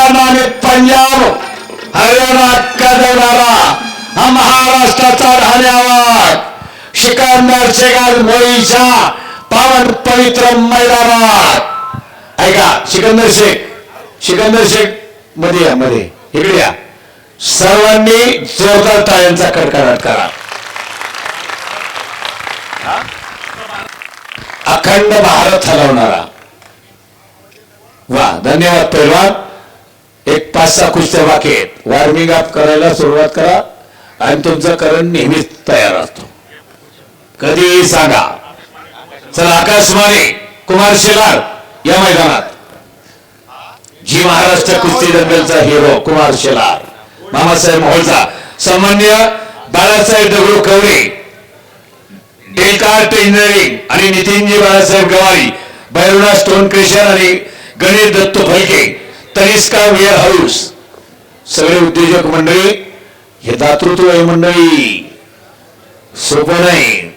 आणि पंजाब हरियाणा कदवणारा हा महाराष्ट्राचा धान्यावर सिकंदर शेगाल मोईच्या पावन पवित्र मैदानात. ऐका सिकंदर शेख सिकंदर शेखमध्ये या मध्ये. इकडे या. सर्वांनी जोरदार टाळ्यांचा कडकडाट करा. अखंड भारत हलवणारा. वा धन्यवाद पैलवान. एक पाच सहा कुस्त्या बाकी आहेत वॉर्मिंग अप करायला सुरुवात करा आणि तुमचं करण नेहमीच तयार असतो. कधीही सांगा. चला मारे कुमार शेलार या मैदानात. जी महाराष्ट्र कुस्ती दंगलचा हिरो कुमार शेलार. मामासाहेब मोहोळचा. सामान्य बाळासाहेब दगडू कवरे डेलकार्ट इंजिनिअरिंग आणि नितीनजी बाळासाहेब गवारी भैरवनाथ स्टोन क्रेशर आणि गणेश दत्त फलके. तनिष्का वेअर हाऊस सगळे उद्योजक मंडळी हे दातृत्व आहे मंडळी. सोपं नाही.